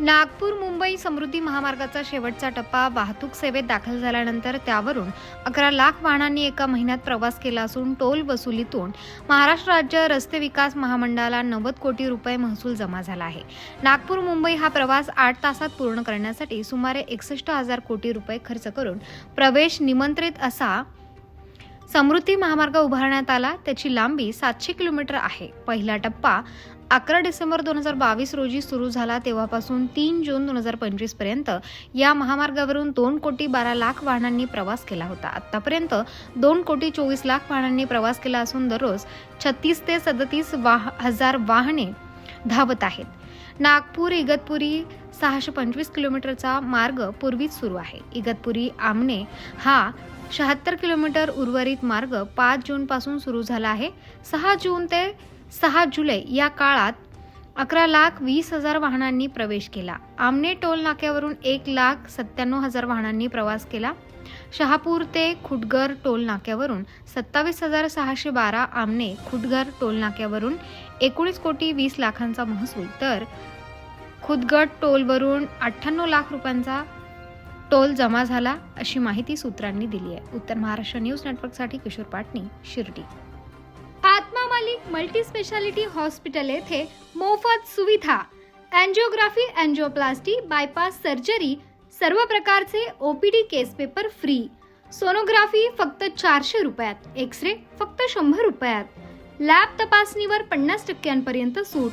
नागपूर मुंबई समृद्धी महामार्गाचा शेवटचा टप्पा वाहतूक सेवेत दाखल झाल्यानंतर त्यावरून अकरा लाख वाहनांनी एका महिन्यात प्रवास केला असून टोल वसुलीतून महाराष्ट्र राज्य रस्ते विकास महामंडळाला नव्वद कोटी रुपये महसूल जमा झाला आहे. नागपूर मुंबई हा प्रवास आठ तासात पूर्ण करण्यासाठी सुमारे एकसष्ट हजार कोटी रुपये खर्च करून प्रवेश निमंत्रित असा समृद्धी महामार्ग उभारण्यात आला. त्याची लांबी सातशे किलोमीटर आहे. पहिला टप्पा अकरा डिसेंबर दोन हजार बावीस रोजी सुरू झाला. तेव्हापासून तीन जून दोन हजार पंचवीसपर्यंत या महामार्गावरून दोन कोटी बारा लाख वाहनांनी प्रवास केला होता. आतापर्यंत दोन कोटी चोवीस लाख वाहनांनी प्रवास केला असून दररोज छत्तीस ते सदतीस वाह हजार वाहने धावत आहेत. नागपूर इगतपुरी सहाशे पंचवीस किलोमीटरचा मार्ग पूर्वीच सुरू आहे. इगतपुरी आमने हा शहात्तर किलोमीटर उर्वरित मार्ग पाच जूनपासून सुरू झाला आहे. सहा जून ते सहा जुलै या काळात अकरा लाख वीस हजार वाहनांनी प्रवेश केला. आमने टोल नाक्यावरून एक लाख सत्त्याण्णव हजार वाहनांनी प्रवास केला. शहापूर ते खुटगर टोल नाक्यावरून सत्तावीस हजार सहाशे बारा आमने खुटगर टोल नाक्यावरून एकोणीस कोटी वीस लाखांचा महसूल. तर खुदगड टोलवरून अठ्ठ्याण्णव लाख रुपयांचा टोल जमा झाला अशी माहिती सूत्रांनी दिली आहे. उत्तर महाराष्ट्र न्यूज नेटवर्कसाठी Kishor Patni Shirdi. Atma Malik multi speciality hospital येथे मोफत सुविधा अँजिओग्राफी अँजिओप्लास्टी बायपास सर्जरी सर्व प्रकारचे OPD case paper free. Sonography फक्त चारशे रुपयात एक्स रे फक्त शंभर रुपयात. लॅब तपासणीवर पन्नास टक्क्यांपर्यंत सूट.